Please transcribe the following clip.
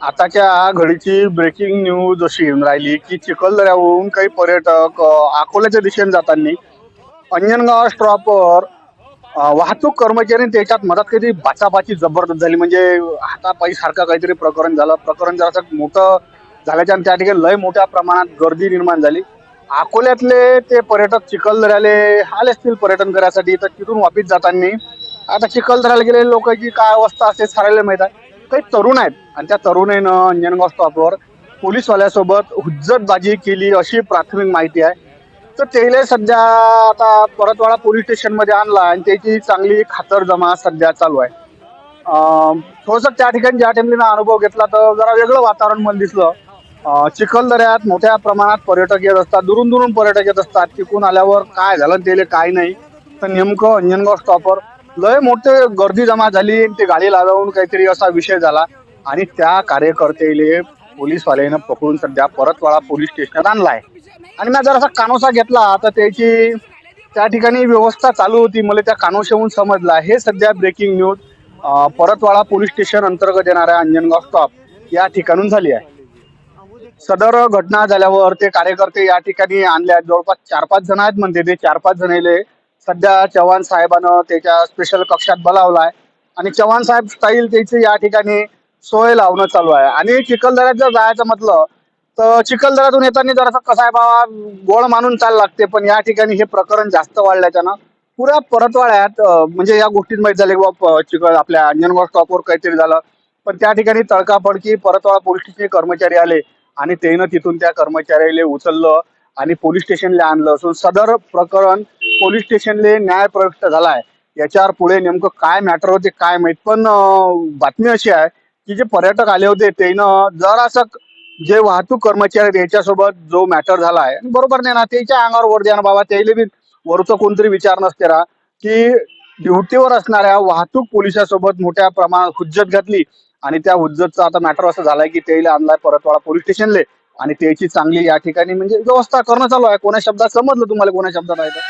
आताच्या घडीची breaking news अशी येऊन राहिली की चिखलदऱ्याहून काही पर्यटक अकोल्याच्या दिशेने जाताना अंजनगाव स्टॉपवर वाहतूक कर्मचारी त्याच्यात मधात काहीतरी बाचाबाची जबरदस्त झाली. म्हणजे हातापायी सारखं काहीतरी प्रकरण झालं. प्रकरण जरासं मोठं झाल्याच्या आणि त्या ठिकाणी लय मोठ्या प्रमाणात गर्दी निर्माण झाली. अकोल्यातले ते पर्यटक चिखलदऱ्याले आले असतील पर्यटन करायसाठी. तर तिथून वापिस जाताना आता चिखलदऱ्याला गेलेले लोकांची काय अवस्था असते सारायला माहीत आहे. काही तरुण आहेत. आणि त्या तरुणाईनं अंजनगाव स्टॉपवर पोलीसवाल्यासोबत हुज्जतबाजी केली अशी प्राथमिक माहिती आहे. तर त्याला सध्या आता परतवाडा पोलीस स्टेशनमध्ये आणला आणि त्याची चांगली खातरजमा सध्या चालू आहे. थोडंसं त्या ठिकाणी ज्या टाइमला अनुभव घेतला तर जरा वेगळं वातावरण मला दिसलं. चिखलदऱ्यात मोठ्या प्रमाणात पर्यटक येत असतात दुरून दुरून पर्यटक येत असतात. तिकून आल्यावर काय झालं त्याला काय नाही. तर नेमकं अंजनगाव स्टॉपवर लय मोठे गर्दी जमा झाली ते गाडी लावून काहीतरी असा विषय झाला. आणि त्या कार्यकर्त्याले पोलीसवाल्यानं पकडून सध्या परतवाडा पोलीस स्टेशनात आणलाय. आणि मी जर असा कानोसा घेतला तर त्याची त्या ठिकाणी व्यवस्था चालू होती. मला त्या कानोशाहून समजला. हे सध्या breaking news Paratwada police station अंतर्गत येणाऱ्या अंजनगाव स्टॉप या ठिकाणून झाली आहे. सदर घटना झाल्यावर ते कार्यकर्ते या ठिकाणी आणले आहेत. जवळपास चार पाच जण आहेत म्हणते ते. चार पाच जणाले सध्या चव्हाण साहेबानं त्याच्या स्पेशल कक्षात बोलावलाय. आणि चव्हाण साहेब स्टाईल त्याची या ठिकाणी सोय लावणं चालू आहे. आणि चिखलदऱ्यात जर जायचं म्हटलं तर चिखलदऱ्यातून येताना जरासं कसं आहे बाबा गोळ मानून चाल लागते पण या ठिकाणी हे प्रकरण जास्त वाढल्याच्यानं पुऱ्या परतवाड्यात म्हणजे या गोष्टीत माहीत झाले बाबा चिखल आपल्या अंजनगाव स्टॉपवर काहीतरी झालं. पण त्या ठिकाणी तडकाफडकी परतवाडा पोलीस स्टेशनचे कर्मचारी आले. आणि त्यानं तिथून त्या कर्मचाऱ्याला उचललं आणि पोलीस स्टेशनला आणलं. असून सदर प्रकरण पोलीस स्टेशनले न्याय प्रविष्ट झालाय. याच्यावर पुढे नेमकं काय मॅटर होते काय माहीत? पण बातमी अशी आहे की जे पर्यटक आले होते त्यानं जरासं जे वाहतूक कर्मचारी आहेत याच्यासोबत जो मॅटर झाला आहे बरोबर नाही ना त्याच्या अंगावर वर द्या ना बाबा त्याला बी वरचं कोणतरी विचार नसते रा की ड्युटीवर असणाऱ्या वाहतूक पोलिसासोबत मोठ्या प्रमाणात हुज्जत घातली. आणि त्या हुज्जतचा आता मॅटर असं झालाय की त्याला आणलाय परतवाडा पोलीस स्टेशनले. आणि त्याची चांगली या ठिकाणी म्हणजे व्यवस्था करणं चालू आहे. कोणा शब्दात समजलं तुम्हाला कोणा शब्दात आहे तर?